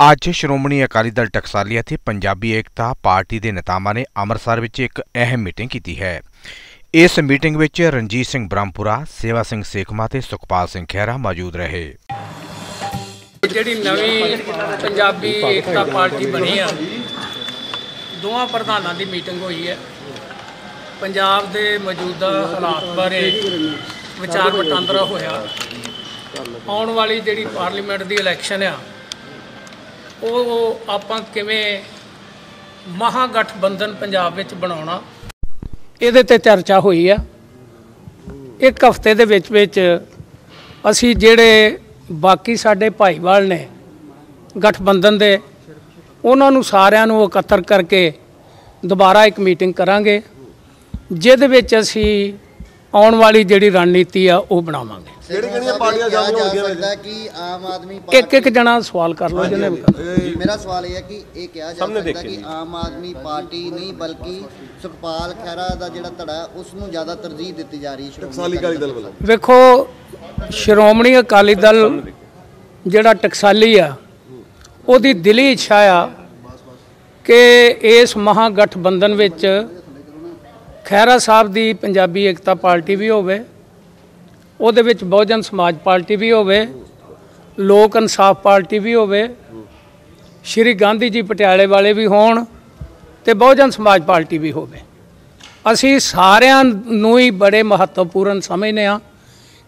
ਅੱਜ ਸ਼੍ਰੋਮਣੀ ਅਕਾਲੀ ਦਲ ਟਕਸਾਲੀ ਅਤੇ ਪੰਜਾਬੀ ਏਕਤਾ ਪਾਰਟੀ ਦੇ ਨੇਤਾਵਾਂ ਨੇ ਅੰਮ੍ਰਿਤਸਰ ਵਿੱਚ ਇੱਕ ਅਹਿਮ ਮੀਟਿੰਗ ਕੀਤੀ ਹੈ। ਇਸ ਮੀਟਿੰਗ ਵਿੱਚ ਰਣਜੀਤ ਸਿੰਘ ਬ੍ਰਹਮਪੁਰਾ, ਸੇਵਾ ਸਿੰਘ ਸੇਖਮਾ ਤੇ ਸੁਖਪਾਲ ਸਿੰਘ ਖਹਿਰਾ ਮੌਜੂਦ ਰਹੇ। ਜਿਹੜੀ ਨਵੀਂ ਪੰਜਾਬੀ ਏਕਤਾ ਪਾਰਟੀ ਬਣੀ ਆ ਦੋਵਾਂ ਪ੍ਰਧਾਨਾਂ ਦੀ ਮੀਟਿੰਗ ਹੋਈ ਹੈ। ਪੰਜਾਬ ਦੇ ਮੌਜੂਦਾ ਹਾਲਾਤ ਬਾਰੇ ਵਿਚਾਰ ਵਟਾਂਦਰਾ ਹੋਇਆ। ਆਉਣ ਵਾਲੀ ਜਿਹੜੀ ਪਾਰਲੀਮੈਂਟ ਦੀ ਇਲੈਕਸ਼ਨ ਆ ਉਹ ਆਪਾਂ ਕਿਵੇਂ ਮਹਾਗਠਬੰਧਨ ਪੰਜਾਬ ਵਿੱਚ ਬਣਾਉਣਾ। ਇਹਦੇ ਤੇ ਚਰਚਾ ਹੋਈ ਆ। ਇੱਕ ਹਫ਼ਤੇ ਦੇ ਵਿੱਚ ਵਿੱਚ ਅਸੀਂ ਜਿਹੜੇ ਬਾਕੀ ਸਾਡੇ ਭਾਈਵਾਲ ਨੇ ਗਠਬੰਧਨ ਦੇ, ਉਹਨਾਂ ਨੂੰ ਸਾਰਿਆਂ ਨੂੰ ਇਕੱਤਰ ਕਰਕੇ ਦੁਬਾਰਾ ਇੱਕ ਮੀਟਿੰਗ ਕਰਾਂਗੇ। ਜਿਹਦੇ ਵਿੱਚ ਅਸੀਂ ਆਉਣ ਵਾਲੀ ਜਿਹੜੀ ਰਣਨੀਤੀ ਆ ਉਹ ਬਣਾਵਾਂਗੇ। ਕਿਹੜੀ ਕਿਹੜੀਆਂ ਪਾਰਟੀਆਂ ਸ਼ਾਮਲ ਜਾ ਹੋਣਗੀਆਂ ਸਕਦਾ ਕਿ ਆਮ ਆਦਮੀ ਇੱਕ ਇੱਕ ਜਣਾ ਸਵਾਲ ਕਰ ਲਓ ਜਿਹਨੇ ਵੀ ਕਰਨਾ। ਪਾਰਟੀ ਮੇਰਾ ਸਵਾਲ ਇਹ ਹੈ ਕਿ ਇਹ ਕਿਹਾ ਜਾ ਸਕਦਾ ਕਿ ਆਮ ਆਦਮੀ ਪਾਰਟੀ ਨਹੀਂ ਬਲਕਿ ਸੁਖਪਾਲ ਖਹਿਰਾ ਦਾ ਜਿਹੜਾ ਧੜਾ ਉਸ ਨੂੰ ਜ਼ਿਆਦਾ ਤਰਜੀਹ ਦਿੱਤੀ ਜਾ ਰਹੀ ਹੈ ਸ਼੍ਰੋਮਣੀ ਟਕਸਾਲੀ ਅਕਾਲੀ ਦਲ ਵੱਲੋਂ। ਵੇਖੋ ਸ਼੍ਰੋਮਣੀ ਅਕਾਲੀ ਦਲ ਜਿਹੜਾ ਟਕਸਾਲੀ ਆ ਉਹਦੀ ਦਿਲੀ ਇੱਛਾ ਆ ਕਿ ਇਸ ਮਹਾਗਠਬੰਧਨ ਵਿੱਚ ਖਹਿਰਾ ਸਾਹਿਬ ਦੀ ਪੰਜਾਬੀ ਏਕਤਾ ਪਾਰਟੀ ਵੀ ਹੋਵੇ, ਉਹਦੇ ਵਿੱਚ ਬਹੁਜਨ ਸਮਾਜ ਪਾਰਟੀ ਵੀ ਹੋਵੇ, ਲੋਕ ਇਨਸਾਫ ਪਾਰਟੀ ਵੀ ਹੋਵੇ, ਸ਼੍ਰੀ ਗਾਂਧੀ ਜੀ ਪਟਿਆਲੇ ਵਾਲੇ ਵੀ ਹੋਣ ਤੇ ਬਹੁਜਨ ਸਮਾਜ ਪਾਰਟੀ ਵੀ ਹੋਵੇ। ਅਸੀਂ ਸਾਰਿਆਂ ਨੂੰ ਹੀ ਬੜੇ ਮਹੱਤਵਪੂਰਨ ਸਮਝਦੇ ਹਾਂ,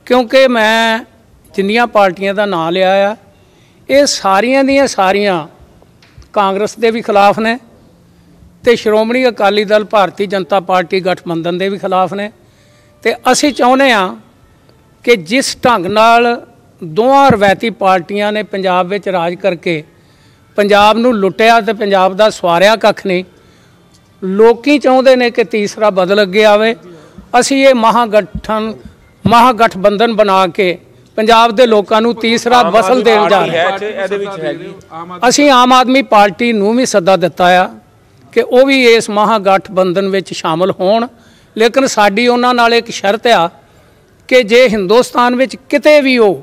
ਕਿਉਂਕਿ ਮੈਂ ਜਿੰਨੀਆਂ ਪਾਰਟੀਆਂ ਦਾ ਨਾਂ ਲਿਆ ਆ, ਇਹ ਸਾਰੀਆਂ ਦੀਆਂ ਸਾਰੀਆਂ ਕਾਂਗਰਸ ਦੇ ਵੀ ਖਿਲਾਫ ਨੇ ਤੇ ਸ਼੍ਰੋਮਣੀ ਅਕਾਲੀ ਦਲ ਭਾਰਤੀ ਜਨਤਾ ਪਾਰਟੀ ਗਠਬੰਧਨ ਦੇ ਵੀ ਖਿਲਾਫ ਨੇ। ਤੇ ਅਸੀਂ ਚਾਹੁੰਦੇ ਹਾਂ ਕਿ ਜਿਸ ਢੰਗ ਨਾਲ ਦੋਹਾਂ ਰਵਾਇਤੀ ਪਾਰਟੀਆਂ ਨੇ ਪੰਜਾਬ ਵਿੱਚ ਰਾਜ ਕਰਕੇ ਪੰਜਾਬ ਨੂੰ ਲੁੱਟਿਆ ਤੇ ਪੰਜਾਬ ਦਾ ਸਵਾਰਿਆ ਕੱਖ ਨਹੀਂ ਲੋਕੀ ਚਾਹੁੰਦੇ ਨੇ ਕਿ ਤੀਸਰਾ ਬਦਲ ਅੱਗੇ ਆਵੇ। ਅਸੀਂ ਇਹ ਮਹਾਗਠਨ ਮਹਾਗਠਬੰਧਨ ਬਣਾ ਕੇ ਪੰਜਾਬ ਦੇ ਲੋਕਾਂ ਨੂੰ ਤੀਸਰਾ ਬਸਲ ਦੇਣ ਜਾ ਰਹੇ ਹਾਂ। ਅਸੀਂ ਆਮ ਆਦਮੀ ਪਾਰਟੀ ਨੂੰ ਵੀ ਸੱਦਾ ਦਿੱਤਾ ਆ। ਕਿ ਉਹ ਵੀ ਇਸ ਮਹਾਗਠਬੰਧਨ ਵਿੱਚ ਸ਼ਾਮਲ ਹੋਣ। ਲੇਕਿਨ ਸਾਡੀ ਉਹਨਾਂ ਨਾਲ ਇੱਕ ਸ਼ਰਤ ਆ ਕਿ ਜੇ ਹਿੰਦੁਸਤਾਨ ਵਿੱਚ ਕਿਤੇ ਵੀ ਉਹ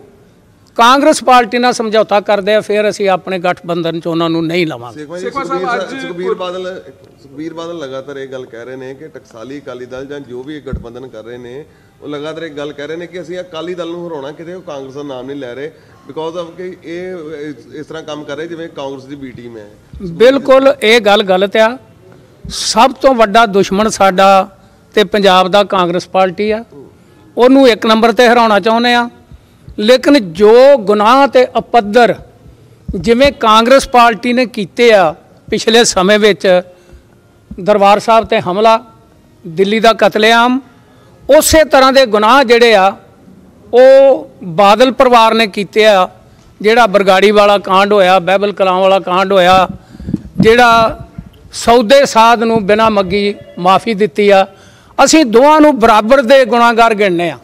ਕਾਂਗਰਸ ਪਾਰਟੀ ਨਾਲ ਸਮਝੌਤਾ ਕਰਦੇ ਆ ਫਿਰ ਅਸੀਂ ਆਪਣੇ ਗਠਬੰਧਨ 'ਚ ਉਹਨਾਂ ਨੂੰ ਨਹੀਂ ਲਵਾਂਗੇ। ਸੇਖਵਾ ਸੁਖਬੀਰ ਸੁਖਬੀਰ ਬਾਦਲ ਸੁਖਬੀਰ ਬਾਦਲ ਲਗਾਤਾਰ ਇਹ ਗੱਲ ਕਹਿ ਰਹੇ ਨੇ ਕਿ ਟਕਸਾਲੀ ਅਕਾਲੀ ਦਲ ਜਾਂ ਜੋ ਵੀ ਇਹ ਗਠਬੰਧਨ ਕਰ ਰਹੇ ਨੇ ਉਹ ਲਗਾਤਾਰ ਇਹ ਗੱਲ ਕਹਿ ਰਹੇ ਨੇ ਕਿ ਅਸੀਂ ਅਕਾਲੀ ਦਲ ਨੂੰ ਹਰਾਉਣਾ ਕਿਤੇ ਉਹ ਕਾਂਗਰਸ ਦਾ ਨਾਮ ਨਹੀਂ ਲੈ ਰਹੇ ਬਿਕੋਜ਼ ਆਫ ਕਿ ਇਹ ਇਸ- ਇਸ ਤਰ੍ਹਾਂ ਕੰਮ ਕਰ ਰਹੇ ਜਿਵੇਂ ਕਾਂਗਰਸ ਦੀ ਬੀ ਟੀਮ ਹੈ। ਬਿਲਕੁਲ ਇਹ ਗੱਲ ਗਲਤ ਆ। ਸਭ ਤੋਂ ਵੱਡਾ ਦੁਸ਼ਮਣ ਸਾਡਾ ਤੇ ਪੰਜਾਬ ਦਾ ਕਾਂਗਰਸ ਪਾਰਟੀ ਆ। ਉਹਨੂੰ ਇੱਕ ਨੰਬਰ ਤੇ ਹਰਾਉਣਾ ਚਾਹੁੰਦੇ ਆ। ਲੇਕਿਨ ਜੋ ਗੁਨਾਹ ਤੇ ਅਪੱਦਰ ਜਿਵੇਂ ਕਾਂਗਰਸ ਪਾਰਟੀ ਨੇ ਕੀਤੇ ਆ ਪਿਛਲੇ ਸਮੇਂ ਵਿੱਚ, ਦਰਬਾਰ ਸਾਹਿਬ ਤੇ ਹਮਲਾ, ਦਿੱਲੀ ਦਾ ਕਤਲੇਆਮ, ਉਸੇ ਤਰ੍ਹਾਂ ਦੇ ਗੁਨਾਹ ਜਿਹੜੇ ਆ, ਉਹ ਬਾਦਲ ਪਰਿਵਾਰ ਨੇ ਕੀਤੇ ਆ, ਜਿਹੜਾ ਬਰਗਾੜੀ ਵਾਲਾ ਕਾਂਡ ਹੋਇਆ, ਬਹਿਬਲ ਕਲਾਂ ਵਾਲਾ ਕਾਂਡ ਹੋਇਆ, ਜਿਹੜਾ ਸੌਦੇ ਸਾਧ ਨੂੰ ਬਿਨਾਂ ਮੰਗੀ ਮਾਫੀ ਦਿੱਤੀ ਆ। ਅਸੀਂ ਦੋਵਾਂ ਨੂੰ ਬਰਾਬਰ ਦੇ ਗੁਨਾਹਗਾਰ ਗਿਣਨੇ ਆ।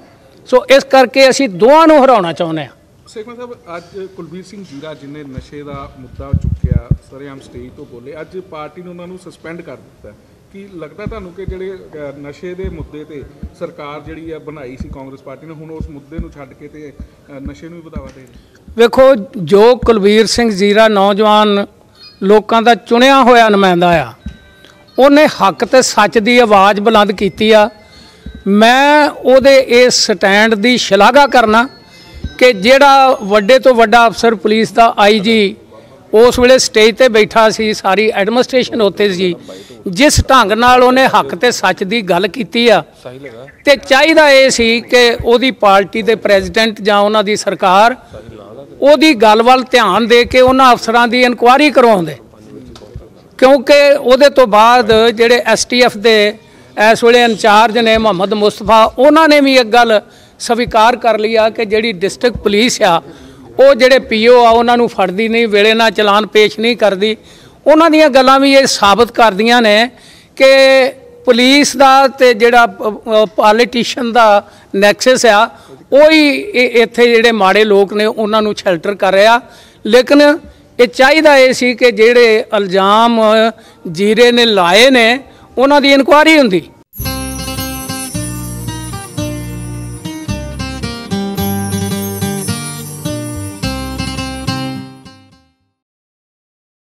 ਸੋ ਇਸ ਕਰਕੇ ਅਸੀਂ ਦੋਵਾਂ ਨੂੰ ਹਰਾਉਣਾ ਚਾਹੁੰਦੇ ਆ। ਸੇਖਵਾਂ ਸਾਹਿਬ ਅੱਜ ਕੁਲਬੀਰ ਸਿੰਘ ਜੀਰਾ ਜਿਨੇ ਨਸ਼ੇ ਦਾ ਮੁੱਦਾ ਚੁੱਕਿਆ ਸਰੇਆਮ ਸਟੇਜ ਤੋਂ ਬੋਲੇ ਅੱਜ ਪਾਰਟੀ ਨੇ ਉਹਨਾਂ ਨੂੰ ਸਸਪੈਂਡ ਕਰ ਦਿੱਤਾ ਕੀ ਲੱਗਦਾ ਤੁਹਾਨੂੰ ਕਿ ਜਿਹੜੇ ਨਸ਼ੇ ਦੇ ਮੁੱਦੇ ਤੇ ਸਰਕਾਰ ਜਿਹੜੀ ਆ ਬਣਾਈ ਸੀ ਕਾਂਗਰਸ ਪਾਰਟੀ ਨੇ ਹੁਣ ਉਸ ਮੁੱਦੇ ਨੂੰ ਛੱਡ ਕੇ ਤੇ ਨਸ਼ੇ ਨੂੰ ਵੀ ਵਧਾਵਾ ਦੇ ਵੇਖੋ ਜੋ ਕੁਲਵੀਰ ਸਿੰਘ ਜ਼ੀਰਾ ਨੌਜਵਾਨ ਲੋਕਾਂ ਦਾ ਚੁਣਿਆ ਹੋਇਆ ਨੁਮਾਇੰਦਾ ਆ। ਉਹਨੇ ਹੱਕ ਤੇ ਸੱਚ ਦੀ ਆਵਾਜ਼ ਬੁਲੰਦ ਕੀਤੀ ਆ। ਮੈਂ ਉਹਦੇ ਇਸ ਸਟੈਂਡ ਦੀ ਸ਼ਲਾਘਾ ਕਰਨਾ ਕਿ ਜਿਹੜਾ ਵੱਡੇ ਤੋਂ ਵੱਡਾ ਅਫਸਰ ਪੁਲਿਸ ਦਾ ਆਈਜੀ ਉਸ ਵੇਲੇ ਸਟੇਜ ਤੇ ਬੈਠਾ ਸੀ, ਸਾਰੀ ਐਡਮਿਨਿਸਟ੍ਰੇਸ਼ਨ ਉੱਥੇ ਸੀ। ਜਿਸ ਢੰਗ ਨਾਲ ਉਹਨੇ ਹੱਕ ਤੇ ਸੱਚ ਦੀ ਗੱਲ ਕੀਤੀ ਆ। ਤੇ ਚਾਹੀਦਾ ਇਹ ਸੀ ਕਿ ਉਹਦੀ ਪਾਰਟੀ ਦੇ ਪ੍ਰੈਜ਼ੀਡੈਂਟ ਜਾਂ ਉਹਨਾਂ ਦੀ ਸਰਕਾਰ ਉਹਦੀ ਗੱਲ ਵੱਲ ਧਿਆਨ ਦੇ ਕੇ ਉਹਨਾਂ ਅਫਸਰਾਂ ਦੀ ਇਨਕੁਆਇਰੀ ਕਰਵਾਉਂਦੇ। ਕਿਉਂਕਿ ਉਹਦੇ ਤੋਂ ਬਾਅਦ ਜਿਹੜੇ ਐਸਟੀਐਫ ਦੇ ਇਸ ਵੇਲੇ ਇੰਚਾਰਜ ਨੇ ਮੁਹੰਮਦ ਮੁਸਤਫਾ, ਉਹਨਾਂ ਨੇ ਵੀ ਇੱਕ ਗੱਲ ਸਵੀਕਾਰ ਕਰ ਲਈ ਆ ਕਿ ਜਿਹੜੀ ਡਿਸਟ੍ਰਿਕਟ ਪੁਲਿਸ ਆ, ਉਹ ਜਿਹੜੇ ਪੀਓ ਆ, ਉਹਨਾਂ ਨੂੰ ਫੜਦੀ ਨਹੀਂ, ਵੇਲੇ ਨਾਲ ਚਲਾਨ ਪੇਸ਼ ਨਹੀਂ ਕਰਦੀ। ਉਹਨਾਂ ਦੀਆਂ ਗੱਲਾਂ ਵੀ ਇਹ ਸਾਬਤ ਕਰਦੀਆਂ ਨੇ ਕਿ ਪੁਲਿਸ ਦਾ ਤੇ ਜਿਹੜਾ ਪੋਲੀਟੀਸ਼ੀਅਨ ਦਾ ਨੈਕਸਸ ਆ, ਉਹ ਹੀ ਇਹ- ਇੱਥੇ ਜਿਹੜੇ ਮਾੜੇ ਲੋਕ ਨੇ, ਉਹਨਾਂ ਨੂੰ ਸ਼ੈਲਟਰ ਕਰ ਰਿਹਾ। ਲੇਕਿਨ ਇਹ ਚਾਹੀਦਾ ਇਹ ਸੀ ਕਿ ਜਿਹੜੇ ਇਲਜ਼ਾਮ ਜੀਰੇ ਨੇ ਲਾਏ ਨੇ, ਉਹਨਾਂ ਦੀ ਇਨਕੁਆਇਰੀ ਹੁੰਦੀ।